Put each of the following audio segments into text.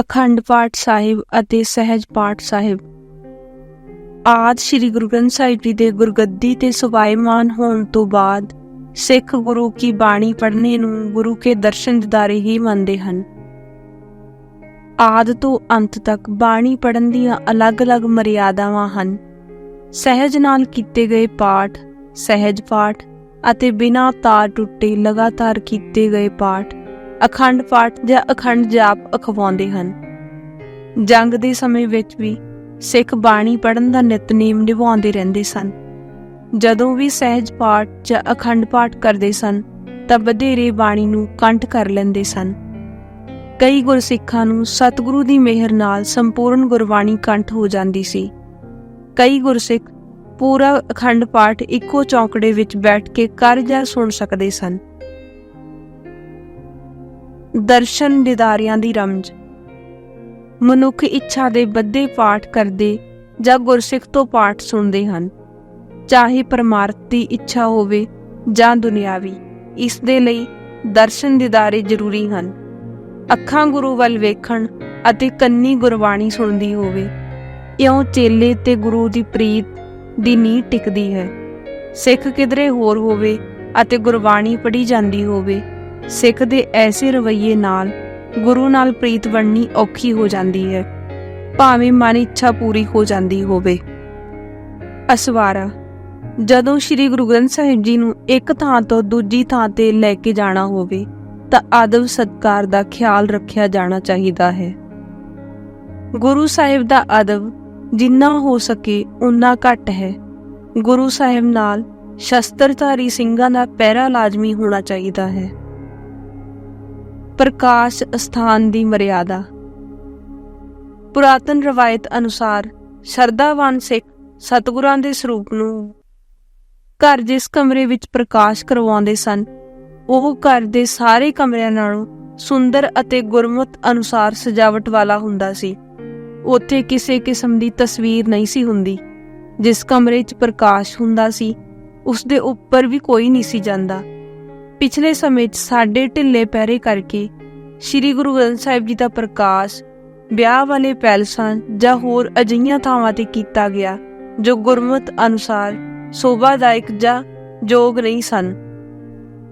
ਅਖੰਡ ਪਾਠ ਸਾਹਿਬ ਅਤੇ ਸਹਿਜ ਪਾਠ ਸਾਹਿਬ। ਆਦ ਸ੍ਰੀ ਗੁਰੂ ਗ੍ਰੰਥ ਸਾਹਿਬ ਜੀ ਦੇ ਗੁਰਗੱਦੀ ਤੇ ਸਵਾਇਮਾਨ ਹੋਣ ਤੋਂ ਬਾਅਦ ਸਿੱਖ ਗੁਰੂ ਕੀ ਬਾਣੀ ਪੜ੍ਹਨੇ ਨੂੰ ਗੁਰੂ ਕੇ ਦਰਸ਼ਨ ਦਿਦਾਰੇ ਹੀ ਮੰਨਦੇ ਹਨ। ਆਦ ਤੋਂ ਅੰਤ ਤੱਕ ਬਾਣੀ ਪੜ੍ਹਨ ਦੀਆਂ ਅਲੱਗ-ਅਲੱਗ ਮਰਿਆਦਾਵਾਂ ਹਨ। ਸਹਿਜ ਨਾਲ ਕੀਤੇ ਗਏ ਪਾਠ, ਸਹਿਜ ਪਾਠ ਅਤੇ ਬਿਨਾਂ ਤਾਰ ਟੁੱਟੇ ਲਗਾਤਾਰ ਕੀਤੇ ਗਏ ਪਾਠ ਅਖੰਡ ਪਾਠ ਜਾਂ ਅਖੰਡ ਜਾਪ ਅਖਵਾਉਂਦੇ ਹਨ। ਜੰਗ ਦੇ ਸਮੇਂ ਵਿੱਚ ਵੀ ਸਿੱਖ ਬਾਣੀ ਪੜ੍ਹਨ ਦਾ ਨਿਤਨੇਮ ਨਿਭਾਉਂਦੇ ਰਹਿੰਦੇ ਸਨ। ਜਦੋਂ ਵੀ ਸਹਿਜ ਪਾਠ ਜਾਂ ਅਖੰਡ ਪਾਠ ਕਰਦੇ ਸਨ, ਤਾਂ ਵਧੇਰੇ ਬਾਣੀ ਨੂੰ ਕੰਠ ਕਰ ਲੈਂਦੇ ਸਨ। ਕਈ ਗੁਰਸਿੱਖਾਂ ਨੂੰ ਸਤਿਗੁਰੂ ਦੀ ਮਿਹਰ ਨਾਲ ਸੰਪੂਰਨ ਗੁਰਬਾਣੀ ਕੰਠ ਹੋ ਜਾਂਦੀ ਸੀ। ਕਈ ਗੁਰਸਿੱਖ ਪੂਰਾ ਅਖੰਡ ਪਾਠ ਇੱਕੋ ਚੌਂਕੜੇ ਵਿੱਚ ਬੈਠ ਕੇ ਕਰ ਜਾਂ ਸੁਣ ਸਕਦੇ ਸਨ। ਦਰਸ਼ਨ ਦਿਦਾਰਿਆਂ ਦੀ ਰਮਜ। ਮਨੁੱਖ ਇੱਛਾ ਦੇ ਬੱਧੇ ਪਾਠ ਕਰਦੇ ਜਾਂ ਗੁਰਸਿੱਖ ਤੋਂ ਪਾਠ ਸੁਣਦੇ ਹਨ। ਚਾਹੇ ਪਰਮਾਰਥ ਦੀ ਇੱਛਾ ਹੋਵੇ ਜਾਂ ਦੁਨਿਆਵੀ, ਇਸ ਦੇ ਲਈ ਦਰਸ਼ਨ ਦਿਦਾਰੇ ਜ਼ਰੂਰੀ ਹਨ। ਅੱਖਾਂ ਗੁਰੂ ਵੱਲ ਵੇਖਣ ਅਤੇ ਕੰਨੀ ਗੁਰਬਾਣੀ ਸੁਣਦੀ ਹੋਵੇ। ਇਉਂ ਚੇਲੇ ਤੇ ਗੁਰੂ ਦੀ ਪ੍ਰੀਤ ਦੀ ਨੀਂਹ ਟਿਕਦੀ ਹੈ। ਸਿੱਖ ਕਿਧਰੇ ਹੋਰ ਹੋਵੇ ਅਤੇ ਗੁਰਬਾਣੀ ਪੜ੍ਹੀ ਜਾਂਦੀ ਹੋਵੇ ਸਿੱਖ ਦੇ ਐਸੇ ਰਵੱਈਏ ਨਾਲ ਗੁਰੂ ਨਾਲ ਪ੍ਰੀਤ ਬਣਨੀ ਔਖੀ ਹੋ ਜਾਂਦੀ ਹੈ, ਭਾਵੇਂ ਮਨ ਇੱਛਾ ਪੂਰੀ ਹੋ ਜਾਂਦੀ ਹੋਵੇ। ਅਸਵਾਰਾ, ਜਦੋਂ ਸ੍ਰੀ ਗੁਰੂ ਗ੍ਰੰਥ ਸਾਹਿਬ ਜੀ ਨੂੰ ਇੱਕ ਥਾਂ ਤੋਂ ਦੂਜੀ ਥਾਂ ਤੇ ਲੈ ਕੇ ਜਾਣਾ ਹੋਵੇ, ਤਾਂ ਆਦਬ ਸਤਕਾਰ ਦਾ ਖਿਆਲ ਰੱਖਿਆ ਜਾਣਾ ਚਾਹੀਦਾ ਹੈ। ਗੁਰੂ ਸਾਹਿਬ ਦਾ ਆਦਬ ਜਿੰਨਾ ਹੋ ਸਕੇ ਉਨਾ ਘੱਟ ਹੈ। ਗੁਰੂ ਸਾਹਿਬ ਨਾਲ ਸ਼ਸਤਰਧਾਰੀ ਸਿੰਘਾਂ ਦਾ ਪਹਿਰਾ ਲਾਜ਼ਮੀ ਹੋਣਾ ਚਾਹੀਦਾ ਹੈ। ਪ੍ਰਕਾਸ਼ ਸਥਾਨ ਦੀ ਮਰਿਆਦਾ। ਪੁਰਾਤਨ ਰਵਾਇਤ ਅਨੁਸਾਰ ਸ਼ਰਧਾਵਾਨ ਸਿੱਖ ਸਤਿਗੁਰਾਂ ਦੇ ਸਰੂਪ ਨੂੰ ਘਰ ਜਿਸ ਕਮਰੇ ਵਿੱਚ ਪ੍ਰਕਾਸ਼ ਕਰਵਾਉਂਦੇ ਸਨ, ਉਹ ਘਰ ਦੇ ਸਾਰੇ ਕਮਰਿਆਂ ਨਾਲੋਂ ਸੁੰਦਰ ਅਤੇ ਗੁਰਮਤ ਅਨੁਸਾਰ ਸਜਾਵਟ ਵਾਲਾ ਹੁੰਦਾ ਸੀ। ਉੱਥੇ ਕਿਸੇ ਕਿਸਮ ਦੀ ਤਸਵੀਰ ਨਹੀਂ ਸੀ ਹੁੰਦੀ। ਜਿਸ ਕਮਰੇ 'ਚ ਪ੍ਰਕਾਸ਼ ਹੁੰਦਾ ਸੀ, ਉਸ ਦੇ ਉੱਪਰ ਵੀ ਕੋਈ ਨਹੀਂ ਸੀ ਜਾਂਦਾ। ਪਿਛਲੇ ਸਮੇਂ 'ਚ ਸਾਡੇ ਢਿੱਲੇ ਪਹਿਰੇ ਕਰਕੇ ਸ੍ਰੀ ਗੁਰੂ ਗ੍ਰੰਥ ਸਾਹਿਬ ਜੀ ਦਾ ਪ੍ਰਕਾਸ਼, ਵਿਆਹ ਵਾਲੇ ਪੈਲਸਾਂ ਜਾਂ ਹੋਰ ਅਜਿਹੀਆਂ ਥਾਵਾਂ ਤੇ ਕੀਤਾ ਗਿਆ, ਜੋ ਗੁਰਮਤ ਅਨੁਸਾਰ ਸੋਭਾਦਾਇਕ ਜਾਂ ਯੋਗ ਨਹੀਂ ਸਨ।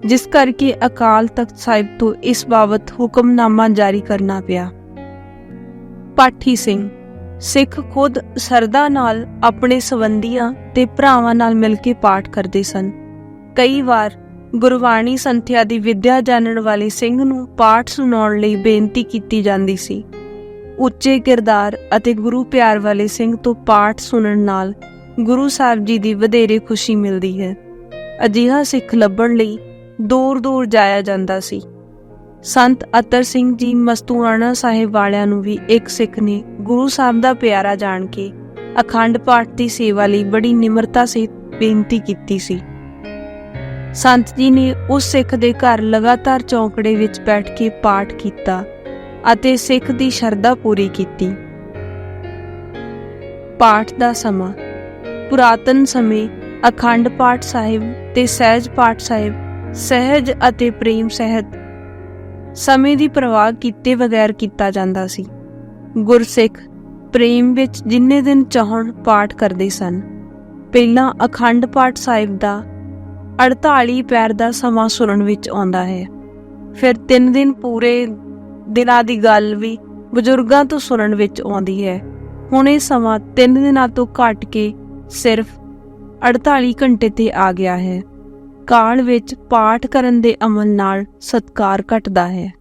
ਜਿਸ ਕਰਕੇ ਅਕਾਲ ਤਖਤ ਸਾਹਿਬ ਤੋਂ ਇਸ ਬਾਬਤ ਹੁਕਮਨਾਮਾ ਜਾਰੀ ਕਰਨਾ ਪਿਆ। ਪਾਠੀ ਸਿੰਘ, ਸਿੱਖ ਖੁਦ ਸਰਦਾ ਨਾਲ ਆਪਣੇ ਸਬੰਧੀਆਂ ਤੇ ਭਰਾਵਾਂ ਨਾਲ ਮਿਲ ਕੇ ਪਾਠ ਕਰਦੇ ਸਨ। ਕਈ ਵਾਰ ਗੁਰਬਾਣੀ ਸੰਥਿਆ ਦੀ ਵਿਦਿਆ ਜਾਣਨ ਵਾਲੇ ਸਿੰਘ ਨੂੰ ਪਾਠ ਸੁਣਾਉਣ ਲਈ ਬੇਨਤੀ ਕੀਤੀ ਜਾਂਦੀ ਸੀ। ਉੱਚੇ ਕਿਰਦਾਰ ਅਤੇ ਗੁਰੂ ਪਿਆਰ ਵਾਲੇ ਸਿੰਘ ਤੋਂ ਪਾਠ ਸੁਣਨ ਨਾਲ ਗੁਰੂ ਸਾਹਿਬ ਜੀ ਦੀ ਵਧੇਰੇ ਖੁਸ਼ੀ ਮਿਲਦੀ ਹੈ। ਅਜਿਹਾ ਸਿੱਖ ਲੱਭਣ ਲਈ ਦੂਰ ਦੂਰ ਜਾਇਆ ਜਾਂਦਾ ਸੀ। ਸੰਤ ਅਤਰ ਸਿੰਘ ਜੀ ਮਸਤੂਆਣਾ ਸਾਹਿਬ ਵਾਲਿਆਂ ਨੂੰ ਵੀ ਇੱਕ ਸਿੱਖ ਨੇ ਗੁਰੂ ਸਾਹਿਬ ਦਾ ਪਿਆਰਾ ਜਾਣ ਕੇ ਅਖੰਡ ਪਾਠ ਦੀ ਸੇਵਾ ਲਈ ਬੜੀ ਨਿਮਰਤਾ ਸੇ ਬੇਨਤੀ ਕੀਤੀ ਸੀ। ਸੰਤ ਜੀ ਨੇ ਉਸ ਸਿੱਖ ਦੇ ਘਰ ਲਗਾਤਾਰ ਚੌਂਕੜੇ ਵਿੱਚ ਬੈਠ ਕੇ ਪਾਠ ਕੀਤਾ ਅਤੇ ਸਿੱਖ ਦੀ ਸ਼ਰਧਾ ਪੂਰੀ ਕੀਤੀ। ਪਾਠ ਦਾ ਸਮਾਂ। ਪੁਰਾਤਨ ਸਮੇਂ ਅਖੰਡ ਪਾਠ ਸਾਹਿਬ ਤੇ ਸਹਿਜ ਪਾਠ ਸਾਹਿਬ, ਸਹਿਜ ਅਤੇ ਪ੍ਰੇਮ ਸਹਿਤ ਸਮੇਂ ਦੀ ਪ੍ਰਵਾਹ ਕੀਤੇ ਬਗੈਰ ਕੀਤਾ ਜਾਂਦਾ ਸੀ। ਗੁਰਸਿੱਖ ਪ੍ਰੇਮ ਵਿੱਚ ਜਿੰਨੇ ਦਿਨ ਚਾਹਣ ਪਾਠ ਕਰਦੇ ਸਨ। ਪਹਿਲਾਂ ਅਖੰਡ ਪਾਠ ਸਾਹਿਬ ਦਾ 48 ਪੈਰ ਦਾ ਸਮਾਂ ਸੁਣਨ ਵਿੱਚ ਆਉਂਦਾ ਹੈ। ਫਿਰ 3 ਦਿਨ ਪੂਰੇ ਦਿਨਾਂ ਦੀ ਗੱਲ ਵੀ ਬਜ਼ੁਰਗਾਂ ਤੋਂ ਸੁਣਨ ਵਿੱਚ ਆਉਂਦੀ ਹੈ। ਹੁਣ ਇਹ ਸਮਾਂ 3 ਦਿਨਾਂ ਤੋਂ ਘਟ ਕੇ ਸਿਰਫ 48 ਘੰਟੇ ਤੇ ਆ ਗਿਆ ਹੈ। ਕਾਲ ਵਿੱਚ ਪਾਠ ਕਰਨ ਦੇ ਅਮਲ ਨਾਲ ਸਤਕਾਰ ਘਟਦਾ ਹੈ।